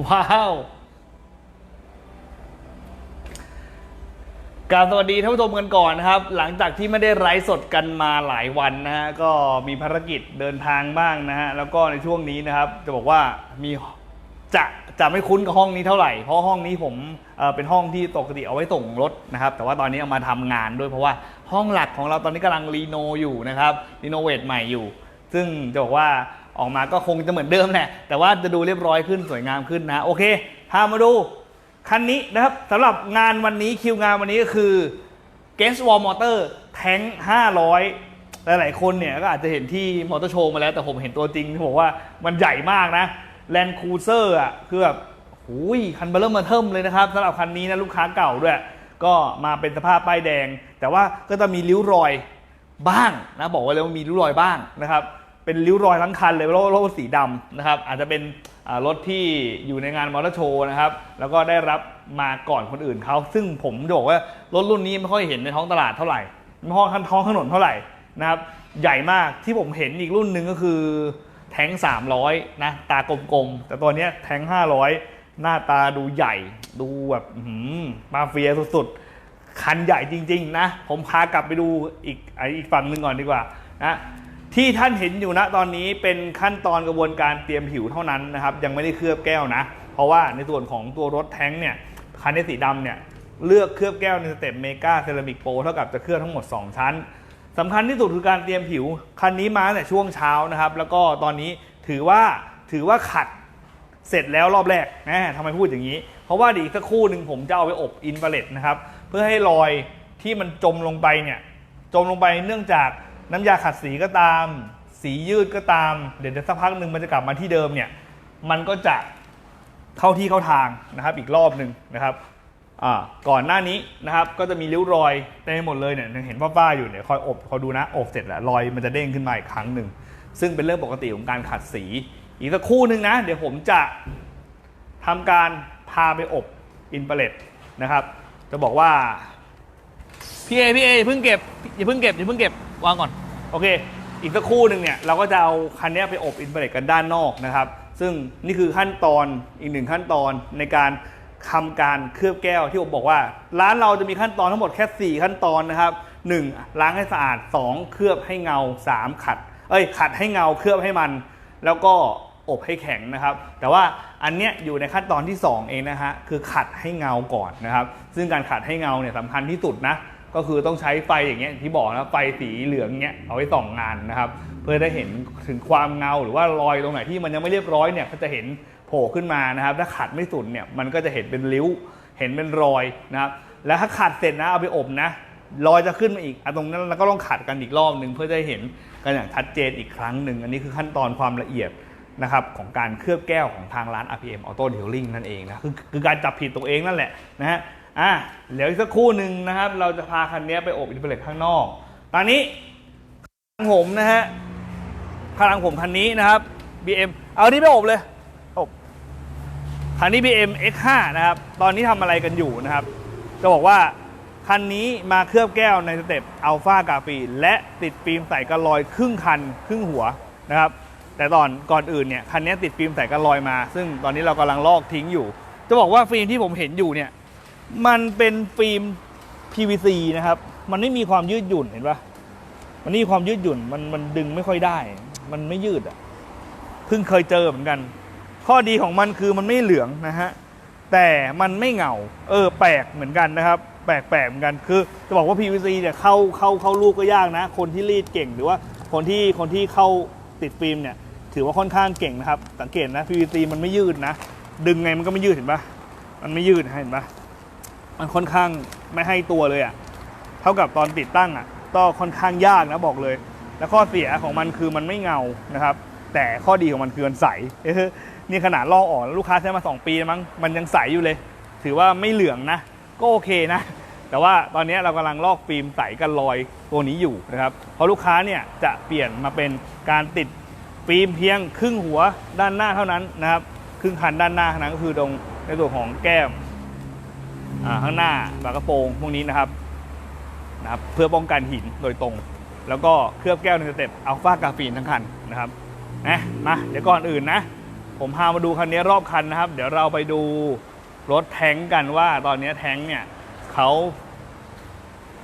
ว้าว การสวัสดีท่านผู้ชมกันก่อนนะครับ หลังจากที่ไม่ได้ไลฟ์สดกันมาหลายวันนะฮะก็มีภารกิจเดินทางบ้างนะฮะแล้วก็ในช่วงนี้นะครับ จะบอกว่ามีจะจะไม่คุ้นกับห้องนี้เท่าไหร่ เพราะห้องนี้ผมเเป็นห้องที่ปกติเอาไว้ส่งรถนะครับ แต่ว่าตอนนี้เอามาทำงานด้วยเพราะว่าห้องหลักของเราตอนนี้กำลังรีโนอยู่นะครับรีโนเวทใหม่อยู่ ซึ่งจะบอกว่า ออกมาก็คงจะเหมือนเดิมแหละแต่ว่าจะดูเรียบร้อยขึ้นสวยงามขึ้นนะโอเคพามาดูคันนี้นะครับสำหรับงานวันนี้คิวงานวันนี้ก็คือ g u e s t Wall Motor Tank 500หลายๆคนเนี่ยก็อาจจะเห็นที่มอเตอร์โชว์มาแล้วแต่ผมเห็นตัวจริงที่บอกว่ามันใหญ่มากนะ Land Cruiser อะคือแบบหูยคันเบลเลอร์มาเทิมเลยนะครับสำหรับคันนี้นะลูกค้าเก่าด้วย ก็มาเป็นสภาพป้ายแดง แต่ว่าก็จะมีริ้วรอยบ้างนะบอกไว้เลยว่ามีริ้วรอยบ้างนะครับ เป็นริ้วรอยทั้งคันเลยเพราะรถสีดำนะครับ อาจจะเป็นรถที่อยู่ในงานมอเตอร์โชว์นะครับ แล้วก็ได้รับมาก่อนคนอื่นเขา ซึ่งผมบอกว่ารถรุ่นนี้ไม่ค่อยเห็นในท้องตลาดเท่าไหร่ไม่ค่อยท้องถนนเท่าไหร่นะครับ ใหญ่มากที่ผมเห็นอีกรุ่นหนึ่งก็คือแทง300 นะ ตากลมๆ แต่ตัวนี้แทง500 หน้าตาดูใหญ่ ดูแบบมาเฟียสุดๆ คันใหญ่จริง ๆ นะ ผมพากลับไปดูอีกไออีกฝั่งหนึ่งก่อนดีกว่านะ ที่ท่านเห็นอยู่นะตอนนี้เป็นขั้นตอนกระบวนการเตรียมผิวเท่านั้นนะครับ ยังไม่ได้เคลือบแก้วนะ เพราะว่าในส่วนของตัวรถแท้งเนี่ยคันในสีดำเนี่ยเลือกเคลือบแก้วในสเต็ปเมกาเซรามิกโปรเท่ากับจะเคลือบทั้งหมด 2 ชั้นสำคัญที่สุดคือการเตรียมผิว คันนี้มาแต่ช่วงเช้านะครับ แล้วก็ตอนนี้ถือว่าถือว่าขัดเสร็จแล้วรอบแรกนะทำไมพูดอย่างนี้ เพราะว่าเดียวอีกสักครู่หนึ่งผมจะเอาไปอบอินฟาเรดนะครับ เพื่อให้รอยที่มันจมลงไปเนี่ยจมลงไปเนื่องจาก น้ำยาขัดสีก็ตาม สียืดก็ตาม เดี๋ยวสักพักหนึ่งมันจะกลับมาที่เดิมเนี่ย มันก็จะเข้าที่เข้าทางนะครับ อีกรอบหนึ่งนะครับก่อนหน้านี้นะครับก็จะมีริ้วรอยเต็มหมดเลยเนี่ยยังเห็นฝ้าๆอยู่เนี่ยคอยอบคอยดูนะอบเสร็จแล้วรอยมันจะเด้งขึ้นมาอีกครั้งหนึ่งซึ่งเป็นเรื่องปกติของการขัดสี อีกสักคู่หนึ่งนะ เดี๋ยวผมจะทำการพาไปอบอินเปเลตนะครับ จะบอกว่าพี่เอพี่เออย่าเพิ่งเก็บอย่าเพิ่งเก็บอย่าเพิ่งเก็บวางก่อน โอเค อีกสักครู่หนึ่งเนี่ยเราก็จะเอาคันนี้ไปอบอินเปเลตกันด้านนอกนะครับ ซึ่งนี่คือขั้นตอนอีกหนึ่งขั้นตอนในการทำการเคลือบแก้วที่ผมบอกว่า ร้านเราจะมีขั้นตอนทั้งหมดแค่ 4 ขั้นตอนนะครับ 1. ล้างให้สะอาด 2. เคลือบให้เงา 3. ขัด เอ้ย ขัดให้เงาเคลือบให้มัน แล้วก็อบให้แข็งนะครับ แต่ว่าอันเนี้ยอยู่ในขั้นตอนที่ 2 เองนะฮะคือขัดให้เงาก่อนนะครับ ซึ่งการขัดให้เงาเนี่ยสำคัญที่สุดนะ ก็คือต้องใช้ไฟอย่างเงี้ยที่บอกนะไฟสีเหลืองเงี้ยเอาไว้ส่องงานนะครับ เพื่อได้เห็นถึงความเงาหรือว่ารอยตรงไหนที่มันยังไม่เรียบร้อยเนี่ยก็จะเห็นโผล่ขึ้นมานะครับ ถ้าขัดไม่สุดเนี่ยมันก็จะเห็นเป็นริ้ว เห็นเป็นรอยนะครับแล้วถ้าขัดเสร็จนะเอาไปอบนะรอยจะขึ้นมาอีกอตรงนั้นเราก็ต้องขัดกันอีกรอบหนึ่งเพื่อจะเห็นกันอย่างชัดเจนอีกครั้งหนึ่งอันนี้คือขั้นตอนความละเอียดนะครับของการเคลือบแก้วของทางร้าน RPM Auto Detailing นั่นเองนะคือคือการจับผิดตัวเองนั่นแหละนะฮะ อะเดี๋ยวอีกสักครู่หนึ่งนะครับ เราจะพาคันนี้ไปอบอินเทอร์เน็ตข้างนอก ตอนนี้ข้างผมนะฮะข้างลังผมคันนี้นะครับ BM เอาที่ไปอบเลยอบคันนี้ BM X5 นะครับ ตอนนี้ทำอะไรกันอยู่นะครับ จะบอกว่าคันนี้มาเคลือบแก้วในสเต็ปอัลฟากาฟีและติดฟิล์มใส่กันลอยครึ่งคันครึ่งหัวนะครับ แต่ตอนก่อนอื่นเนี่ยคันนี้ติดฟิล์มใส่กันลอยมา ซึ่งตอนนี้เรากำลังลอกทิ้งอยู่ จะบอกว่าฟิล์มที่ผมเห็นอยู่เนี่ย มันเป็นฟิล์ม PVC นะครับ มันไม่มีความยืดหยุ่นเห็นปะมันไม่มีความยืดหยุ่นมันมันดึงไม่ค่อยได้ มันไม่ยืดอะเพิ่งเคยเจอเหมือนกัน ข้อดีของมันคือมันไม่เหลืองนะฮะแต่มันไม่เหงา เออ แปลกเหมือนกันนะครับ แปลกๆเหมือนกันคือ จะบอกว่า PVC เนี่ยเข้าเข้าเข้าลูกก็ยากนะ คนที่รีดเก่งหรือว่าคนที่คนที่เข้าติดฟิล์มเนี่ย ถือว่าค่อนข้างเก่งนะครับ สังเกตนะ PVC มันไม่ยืดนะ ดึงไงมันก็ไม่ยืดเห็นปะมันไม่ยืดเห็นปะ มันค่อนข้างไม่ให้ตัวเลยอะ่ะ เท่ากับตอนติดตั้งอะ่ะ ก็ค่อนข้างยากนะบอกเลย แล้วข้อเสียของมันคือมันไม่เงานะครับ แต่ข้อดีของมันคือมันใสนี่ขนาดลอกออกแล้วลูกค้าใช้มา 2 ปีมั้งมันยังใสอยู่เลย ถือว่าไม่เหลืองนะ ก็โอเคนะ แต่ว่าตอนนี้เรากำลังลอกฟิล์มใสกันรอยตัวนี้อยู่นะครับเพราะลูกค้าเนี่ยจะเปลี่ยนมาเป็นการติดฟิล์มเพียงครึ่งหัวด้านหน้าเท่านั้นนะครับครึ่งคันด้านหน้านั้นก็คือตรงในส่วนของแก้ม ข้างหน้าฝากระโปรงพวกนี้นะครับนะครับ เพื่อป้องกันหินโดยตรง แล้วก็เคลือบแก้วในสเต็ปอัลฟากาฟีนทั้งคันนะครับนะมาเดี๋ยวก่อนอื่นนะ ผมพามาดูคันนี้รอบคันนะครับ เดี๋ยวเราไปดูรถแท้งกันว่าตอนนี้แท้งเนี่ยเขา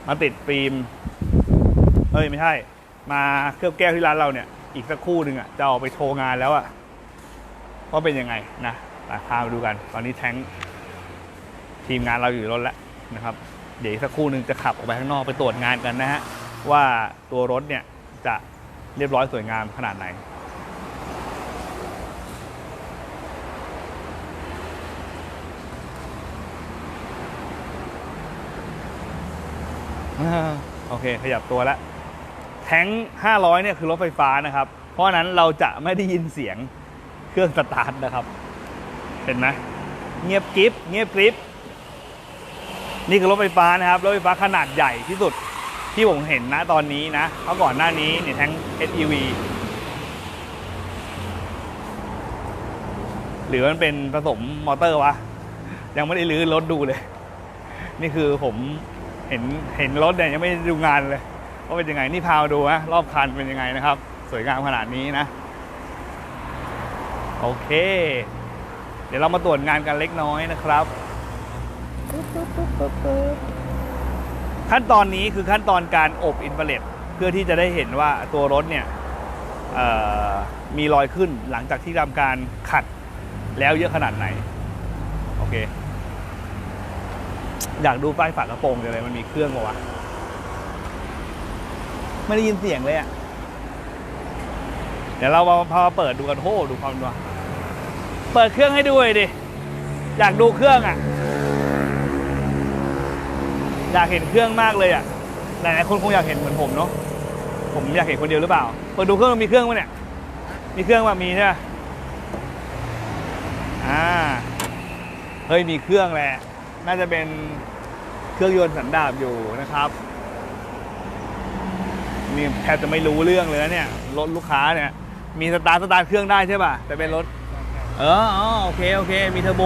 มาติดฟิล์มเอ้ยไม่ใช่ มาเคลือบแก้วที่ร้านเราเนี่ย อีกสักคู่หนึ่งอะจะออกไปโชว์งานแล้วอะว่าเป็นยังไงนะไปพามาดูกัน ตอนนี้แท้ง ทีมงานเราอยู่รถแล้วนะครับ เดี๋ยวสักครู่หนึ่งจะขับออกไปข้างนอกไปตรวจงานกันนะฮะว่าตัวรถเนี่ยจะเรียบร้อยสวยงามขนาดไหนโอเค ขยับตัวแล้วแท้ง500เนี่ยคือรถไฟฟ้านะครับ เพราะฉะนั้นเราจะไม่ได้ยินเสียงเครื่องสตาร์ทนะครับ เห็นไหมเงียบกริฟเงียบกริฟ นี่คือรถไฟฟ้านะครับรถไฟฟ้าขนาดใหญ่ที่สุดที่ผมเห็นนะตอนนี้นะเพราะก่อนหน้านี้เนี่ยแท้ง SEV หรือมันเป็นผสมมอเตอร์วะ ยังไม่ได้ลื้อรถดูเลย นี่คือผมเห็นเห็นรถเนี่ยยังไม่ได้ดูงานเลยว่าเป็นยังไงนี่พามาดูนะรอบคันเป็นยังไงนะครับ สวยงามขนาดนี้นะ โอเค เดี๋ยวเรามาตรวจงานกันเล็กน้อยนะครับ ขั้นตอนนี้คือขั้นตอนการอบอินฟราเรดเพื่อที่จะได้เห็นว่าตัวรถเนี่ยมีรอยขึ้นหลังจากที่ทำการขัดแล้วเยอะขนาดไหน โอเค อยากดูป้ายฝากระโปรงจังเลยมันมีเครื่องปะวะไม่ได้ยินเสียงเลยอะ่ะเดี๋ยวเราพามาเปิดดูกันโหดูความดูเปิดเครื่องให้ดูเลยดิ อยากดูเครื่องอะ่ะ อยากเห็นเครื่องมากเลยอะหลายๆคนคงอยากเห็นเหมือนผมเนาะผมอยากเห็นคนเดียวหรือเปล่าเปิดดูเครื่องมันมีเครื่องไหมเนี่ยมีเครื่องป่ะมีใช่ไหมอ่าเฮ้ยมีเครื่องแหละน่าจะเป็นเครื่องยนต์สันดาปอยู่นะครับนี่แทบจะไม่รู้เรื่องเลยนะเนี่ยรถลูกค้าเนี่ยมีสตาร์ทสตาร์ทเครื่องได้ใช่ป่ะแต่เป็นรถเอออ๋อโอเคโอเค มีเทอร์โบ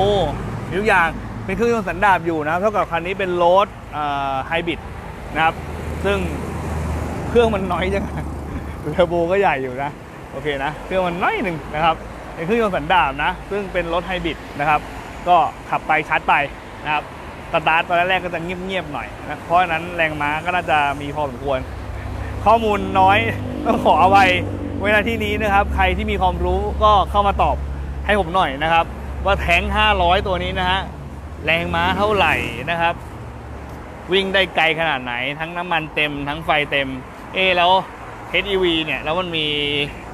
มีทุกอย่าง เป็นเครื่องยนต์สันดาปอยู่นะครับเท่ากับคันนี้เป็นรถไฮบริดนะครับ ซึ่งเครื่องมันน้อยจังเทอร์โบก็ใหญ่อยู่นะ โอเคนะ เครื่องมันน้อยหนึ่งนะครับเป็นเครื่องยนต์สันดาปนะ ซึ่งเป็นรถไฮบริดนะครับ ก็ขับไปชาร์จไปนะครับสตาร์ทตอนแรกก็จะเงียบๆหน่อยนะ เพราะฉะนั้นแรงม้าก็น่าจะมีพอสมควร ข้อมูลน้อยต้องขอเอาไว้เวลาที่นี้นะครับ ใครที่มีความรู้ก็เข้ามาตอบให้ผมหน่อยนะครับ ว่าแท้ง 500 ตัวนี้นะฮะ แรงม้าเท่าไหร่นะครับ วิ่งได้ไกลขนาดไหน ทั้งน้ำมันเต็มทั้งไฟเต็ม เอแล้ว HEV เนี่ยแล้วมันมี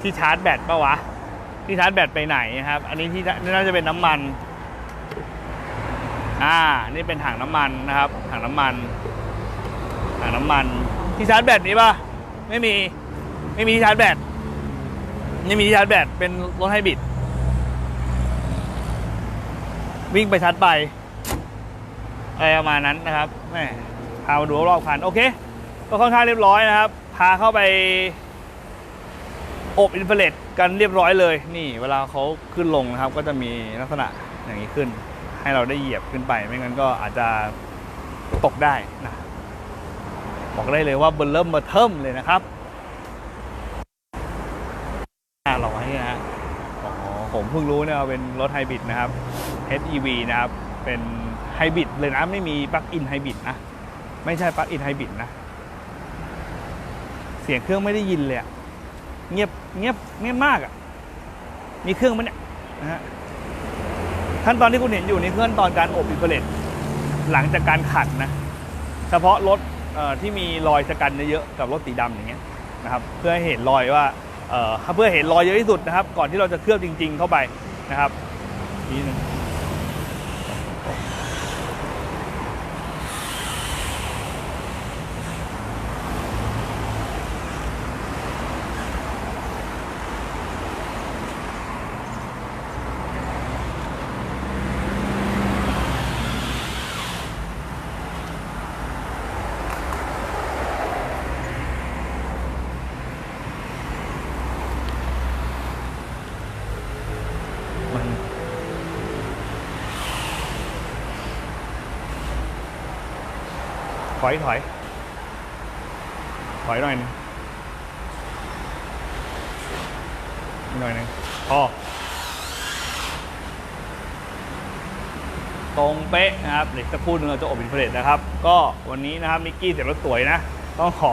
ที่ชาร์จแบตปะวะ ที่ชาร์จแบตไปไหนครับ อันนี้ที่น่าจะเป็นน้ำมัน อ่า นี่เป็นถังน้ำมันนะครับ ถังน้ำมัน ถังน้ำมัน ที่ชาร์จแบตนี้ปะไม่มี ไม่มีที่ชาร์จแบตไม่มีที่ชาร์จแบตเป็นรถไฮบริดวิ่งไปชาร์จไป อะไรประมาณนั้นนะครับแม่พามาดูรอบคัน โอเค ก็ค่อนข้างเรียบร้อยนะครับ พาเข้าไปอบอินฟราเรดกันเรียบร้อยเลย นี่เวลาเขาขึ้นลงนะครับ ก็จะมีลักษณะอย่างนี้ขึ้น ให้เราได้เหยียบขึ้นไป ไม่งั้นก็อาจจะตกได้นะบอกได้เลยว่าเบลเริ่มมาเทิมเลยนะครับน่าร้อยนะฮะอ๋อผมเพิ่งรู้เนี่ยเป็นรถไฮบริดนะครับ HEV นะครับ เป็น ไฮบริดเลยนะ ไม่มีปลั๊กอินไฮบริดนะ ไม่ใช่ปลั๊กอินไฮบริดนะ เสียงเครื่องไม่ได้ยินเลยเงียบเงียบเงียบมากอะมีเครื่องมันเนี่ยนะฮะขั้นตอนที่คุณเห็นอยู่นี่คือขั้นตอนการอบอินฟราเรดหลังจากการขัดนะ เฉพาะรถที่มีรอยชะกันเยอะๆกับรถสีดำอย่างเงี้ยนะครับ เพื่อให้เห็นรอยว่าเออเพื่อเห็นรอยเยอะที่สุดนะครับ ก่อนที่เราจะเคลือบจริง ๆ เข้าไปนะครับนี่นึงมัน ถอยถอย ถอยหน่อยหนึงหน่อยหนึงพอตรงเป๊ะนะครับเดี๋ยวสักครู่นึงเราจะอบอินเฟรดนะครับ ก็วันนี้นะครับมิกกี้เสร็จรถสวยนะ ต้องขอ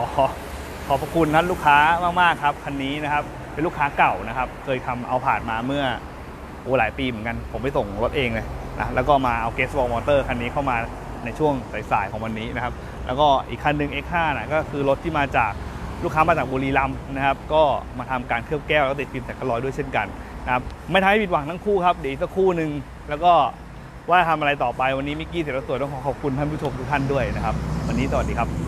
ขอบพระคุณท่านลูกค้ามากๆครับคันนี้นะครับ เป็นลูกค้าเก่านะครับ เคยทำเอาผ่านมาเมื่อโอ้หลายปีเหมือนกัน ผมไปส่งรถเองเลยนะแล้วก็มาเอาเกสบอลมอเตอร์คันนี้เข้ามา ในช่วงสายๆของวันนี้นะครับ แล้วก็อีกคันหนึ่ง X5 นะก็คือรถที่มาจากลูกค้ามาจากบุรีรัมย์นะครับก็มาทำการเคลือบแก้วแล้วติดฟิล์มแต่กระลอยด้วยเช่นกันนะครับไม่ทำให้ผิดหวังทั้งคู่ครับเดี๋ยวสักคู่หนึ่งแล้วก็ว่าทำอะไรต่อไปวันนี้มิกกี้เสร็จแล้วสวยต้องขอขอบคุณท่านผู้ชมทุกท่านด้วยนะครับ วันนี้สวัสดีครับ